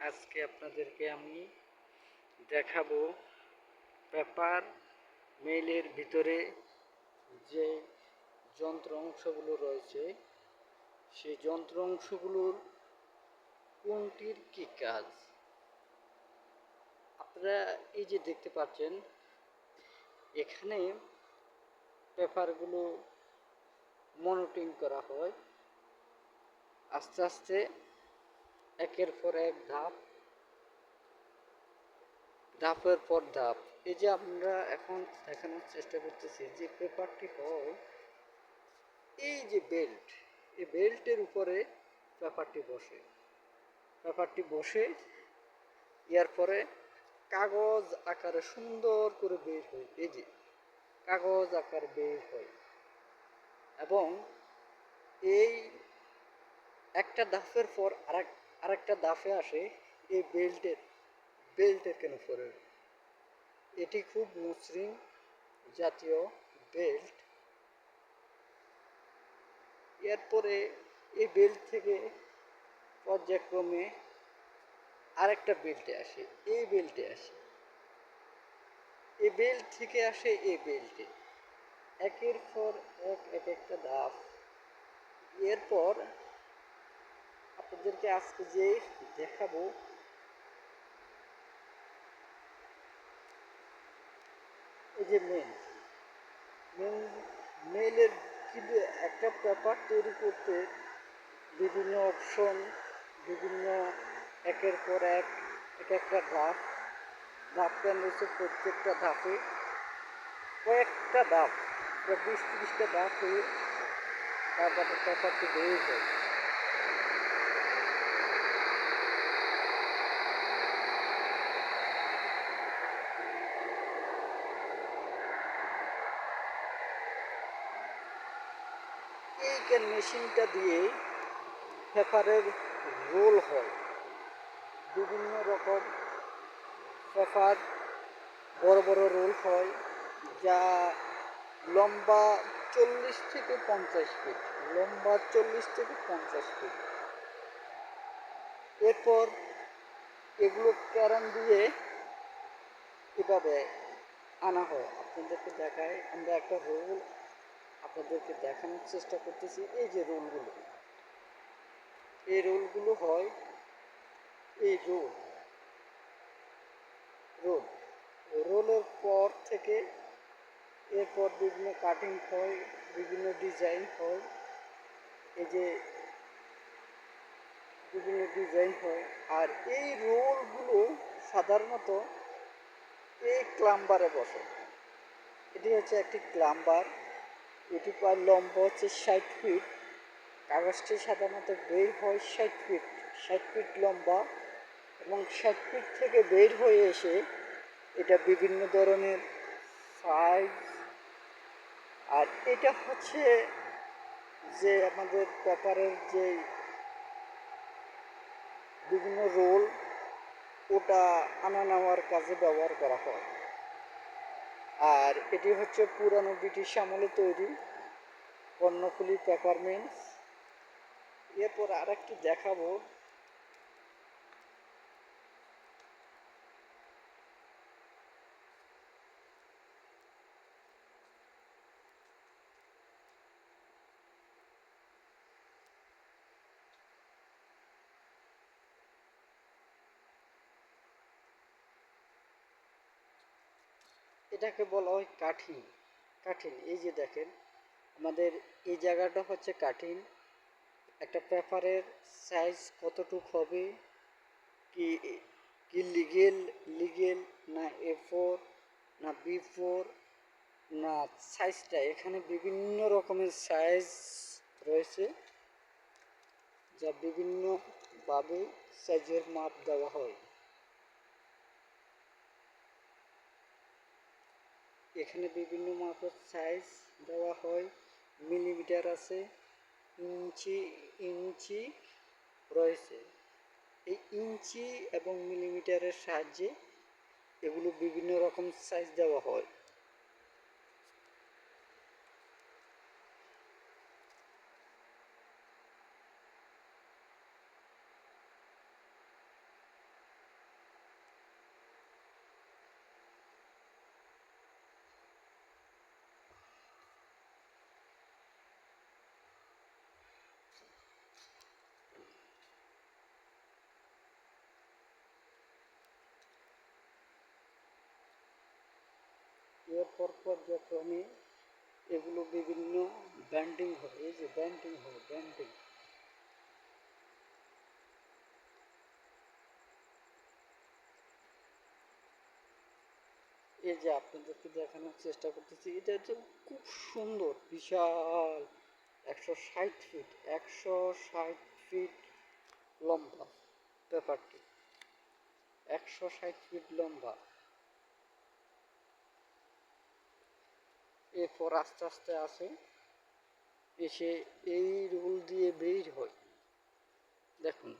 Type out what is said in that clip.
আজকে আপনাদেরকে আমি দেখাবো পেপার মেইলের ভিতরে যে যন্ত্র অংশগুলো রয়েছে, সেই যন্ত্র অংশগুলোর কোনটির কি কাজ? আপনারা এই যে দেখতে পাচ্ছেন, এখানে পেপারগুলো মনিটরিং করা হয়। আস্তে আস্তে একের পর এক ধাপ, ধাপের পর ধাপ। এই যে আমরা এখন দেখানোর চেষ্টা করতেছি যে পেপারটি হয় এই যে বেল্ট, এই বেল্টের উপরে পেপারটি বসে। পেপারটি বসে, ইয়ার পরে কাগজ আকারে সুন্দর করে বের হয়। এই যে কাগজ আকার বের হয়। এবং এই একটা ধাপের পর আরেক আরেকটা দাফে আসে, এই বেল্টের বেল্টের কেন পরে? এটি খুব মসৃণ জাতীয় বেল্ট। এরপরে এই বেল্ট থেকে পর্যায়ক্রমে আরেকটা বেল্টে আসে, এই বেল্টে আসে। এই বেল্ট থেকে আসে এই বেল্টে। একের পর এক এক একটা ধাপ এরপর আপনাদেরকে আজকে যে দেখাবো এই যে মেল মেল মেলের কিন্তু একটা পেপার তৈরি করতে বিভিন্ন অপশন বিভিন্ন একের পর এক এক একটা ধাপ ধাপ কেন রয়েছে প্রত্যেকটা ধাপে? কয়েকটা ধাপ, প্রায় বিশ তিরিশটা ধাপ হয়ে তারপরে পেপারটি বেরিয়ে যায় এই মেশিনটা দিয়ে পেপারের রোল হয়। বিভিন্ন রকম পেপার, বড় বড় রোল হয়, যা লম্বা চল্লিশ থেকে পঞ্চাশ ফিট, লম্বা চল্লিশ থেকে পঞ্চাশ ফিট। এরপর এগুলো ক্যারান দিয়ে এভাবে আনা হয়। আপনাদেরকে দেখায় আমরা একটা রোল আপনাদেরকে দেখানোর চেষ্টা করতেছি, এই যে রোলগুলো। এই রোলগুলো হয়, এই রোল রোল। রোলের পর থেকে এরপর বিভিন্ন কাটিং হয়, বিভিন্ন ডিজাইন হয়। এই যে বিভিন্ন ডিজাইন হয়। আর এই রোলগুলো সাধারণত এই ক্লাম্বারে বসে। এটি হচ্ছে একটি ক্লাম্বার। এটি প্রায় লম্বা হচ্ছে ষাট ফিট কাগজটি সাধারণত বের হয় ষাট ফিট ষাট ফিট লম্বা এবং ষাট ফিট থেকে বের হয়ে এসে এটা বিভিন্ন ধরনের সাইজ আর এটা হচ্ছে যে আমাদের পেপারের যে বিভিন্ন রোল, ওটা আনা নেওয়ার কাজে ব্যবহার করা হয়। আর এটি হচ্ছে পুরানো ব্রিটিশ আমলে তৈরি কর্ণফুলি পেপারমেন্টস এরপর আর একটি দেখাবো। এটাকে বলা হয় কাঠিন। কাঠিন, এই যে দেখেন, আমাদের এই জায়গাটা হচ্ছে কাঠিন। একটা পেপারের সাইজ কতটুক হবে? কি কি লিগেল লিগেল না এ ফোর না বি ফোর না সাইজটা এখানে বিভিন্ন রকমের সাইজ রয়েছে, যা বিভিন্নভাবে সাইজের মাপ দেওয়া হয়। এখানে বিভিন্ন মাপের সাইজ দেওয়া হয় মিলিমিটার আছে, ইঞ্চি ইঞ্চি রয়েছে। এই ইঞ্চি এবং মিলিমিটারের সাহায্যে এগুলো বিভিন্ন রকম সাইজ দেওয়া হয়। পর্যায়ক্রমে এগুলো বিভিন্ন ব্যান্ডিং হবে, এই যে ব্যান্ডিং হবে, ব্যান্ডিং। এই যে আপনাদেরকে দেখানোর চেষ্টা করতেছি, এটা হচ্ছে খুব সুন্দর, বিশাল একশো ষাট ফিট একশো ষাট ফিট লম্বা ব্যাপারটি। একশো ষাট ফিট লম্বা। এরপর আস্তে আস্তে আসে এসে এই রুল দিয়ে বের হয়। দেখুন